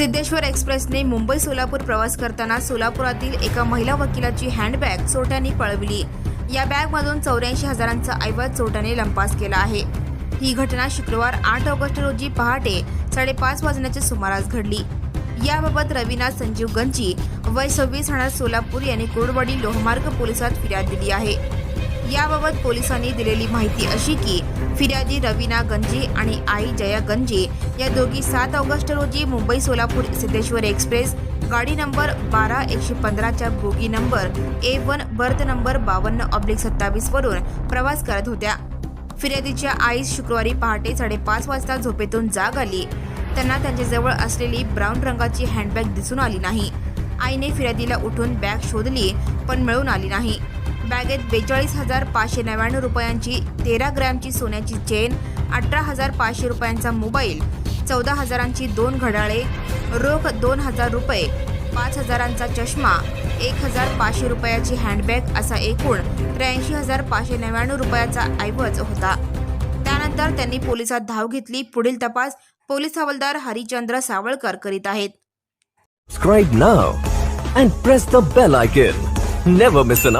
सिद्धेश्वर एक्सप्रेसने मुंबई सोलापूर प्रवास करताना सोलापुरातील एका महिला वकिलाची हँडबॅग चोरट्यांनी पळवली. या बॅगमधून चौऱ्याऐंशी हजारांचा ऐवज चोरट्याने लंपास केला आहे. ही घटना शुक्रवार आठ ऑगस्ट रोजी पहाटे साडेपाच वाजण्याच्या सुमारास घडली. याबाबत रविना संजीव गंजी वय सव्वीस राहणार सोलापूर यांनी कोरडवाडी लोहमार्ग पोलिसात फिर्याद दिली आहे. याबाबत पोलिसांनी दिलेली माहिती अशी की फिर्यादी रवीना गंजी आणि आई जया गंजी या दोघी सात ऑगस्ट रोजी मुंबई सोलापूर सिद्धेश्वर एक्सप्रेस गाडी नंबर बारा एकशे पंधराच्या bogie number A one berth number बावन्न ऑब्लिक सत्तावीस वरून प्रवास करत होत्या. फिर्यादीच्या आईस शुक्रवारी पहाटे साडेपाच वाजता झोपेतून जाग आली. त्यांना त्यांच्याजवळ असलेली ब्राऊन रंगाची हँडबॅग दिसून आली नाही. आईने फिर्यादीला उठून बॅग शोधली पण मिळून आली नाही. बॅगेत बेचाळीस हजार पाचशे नव्याण्णव रुपयांची तेरा ग्रॅमची सोन्याची चेन अठरा हजार पाचशे रुपयांचा मोबाईल चौदा हजारांची दोन घड्याळे रोख दोन हजार रुपये पाच हजारांचा चष्मा एक हजार पाचशे रुपयाची हँडबॅग असा एकूण त्र्याऐंशी हजार पाचशे नव्याण्णव रुपयाचा ऐवज होता. त्यानंतर त्यांनी पोलिसात धाव घेतली. पुढील तपास पोलीस हवालदार हरिचंद्र सावळकर करीत आहेत. Subscribe now and press the bell icon. Never miss an